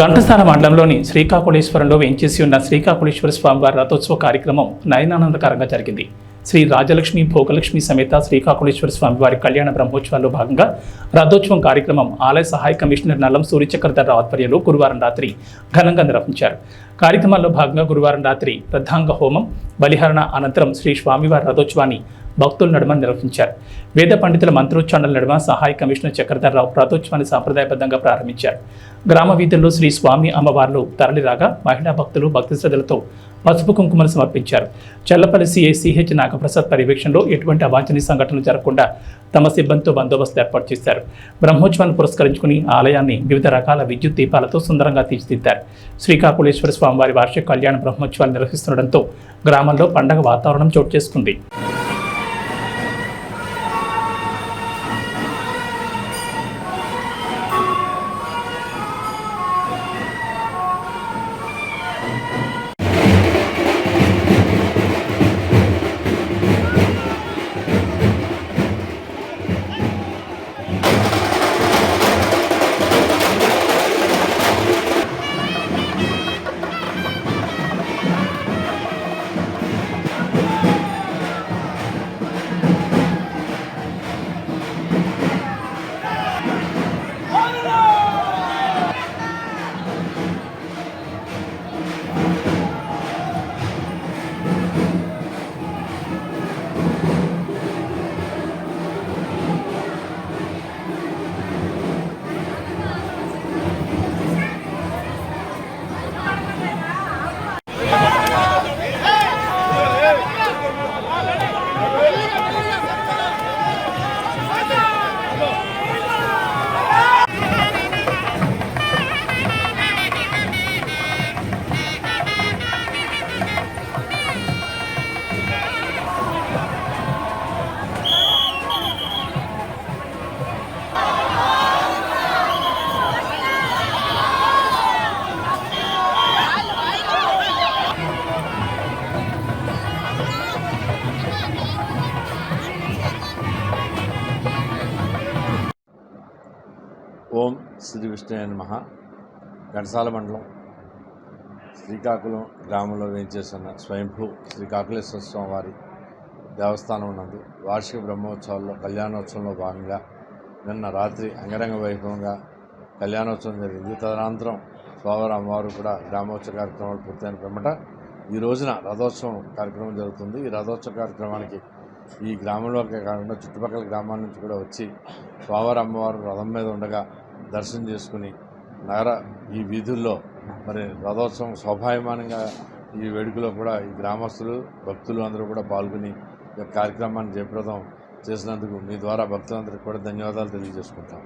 ఘంటసాల మండలంలోని శ్రీకాకుళేశ్వరంలో వెంచేసి ఉన్న శ్రీకాకుళేశ్వర స్వామివారి రథోత్సవ కార్యక్రమం నయనానందకరంగా జరిగింది. శ్రీ రాజలక్ష్మి భోగలక్ష్మి సమేత శ్రీకాకుళేశ్వర స్వామివారి కళ్యాణ బ్రహ్మోత్సవాల్లో భాగంగా రథోత్సవం కార్యక్రమం ఆలయ సహాయ కమిషనర్ నల్లం సూర్యచక్రధర ఆధ్వర్యంలో గురువారం రాత్రి ఘనంగా నిర్వహించారు. కార్యక్రమాల్లో భాగంగా గురువారం రాత్రి రథాంగ హోమం బలిహరణ అనంతరం శ్రీ స్వామివారి రథోత్సవాన్ని భక్తుల నడుమ నిర్వహించారు. వేద పండితుల మంత్రోచ్చారణల నడుమ సహాయ కమిషనర్ చక్రధర్రావు రథోత్సవాన్ని సాంప్రదాయబద్ధంగా ప్రారంభించారు. గ్రామ వీధుల్లో శ్రీ స్వామి అమ్మవార్లు తరలిరాగా మహిళా భక్తులు భక్తి శ్రద్ధలతో పసుపు కుంకుమలు సమర్పించారు. చల్లపల్లి సిఐ సిహెచ్ నాగప్రసాద్ పర్యవేక్షణలో ఎటువంటి అవాంఛనీయ సంఘటనలు జరగకుండా తమ సిబ్బందితో బందోబస్తు ఏర్పాటు చేశారు. బ్రహ్మోత్సవాన్ని పురస్కరించుకుని ఆలయాన్ని వివిధ రకాల విద్యుత్ దీపాలతో సుందరంగా తీర్చిదిద్దారు. శ్రీకాకుళేశ్వర స్వామివారి వార్షిక కళ్యాణ బ్రహ్మోత్సవాలు నిర్వహిస్తుండటంతో గ్రామంలో పండగ వాతావరణం చోటు చేసుకుంది. ఓం శ్రీ విష్ణుయ నమ. ఘంటసాల మండలం శ్రీకాకుళం గ్రామంలో వేయించేస్తున్న స్వయంభూ శ్రీకాకుళేశ్వర స్వామి వారి దేవస్థానం ఉన్నది. వార్షిక బ్రహ్మోత్సవాల్లో కళ్యాణోత్సవంలో భాగంగా నిన్న రాత్రి అంగరంగ వైభవంగా కళ్యాణోత్సవం జరిగింది. తదనంతరం స్వామివారి అమ్మవారు కూడా గ్రామోత్సవ కార్యక్రమాలు పూర్తయిన పిమ్మట ఈ రోజున రథోత్సవం కార్యక్రమం జరుగుతుంది. ఈ రథోత్సవ కార్యక్రమానికి ఈ గ్రామంలోకే కాకుండా చుట్టుపక్కల గ్రామాల నుంచి కూడా వచ్చి స్వామివారి అమ్మవారు రథం మీద ఉండగా దర్శనం చేసుకుని నగర ఈ వీధుల్లో మరి రథోత్సవం శోభాయమానంగా ఈ వేడుకలో కూడా ఈ గ్రామస్తులు భక్తులు అందరూ కూడా పాల్గొని ఈ కార్యక్రమాన్ని జయప్రదం చేసినందుకు మీ ద్వారా భక్తులందరికీ కూడా ధన్యవాదాలు తెలియజేసుకుంటాం.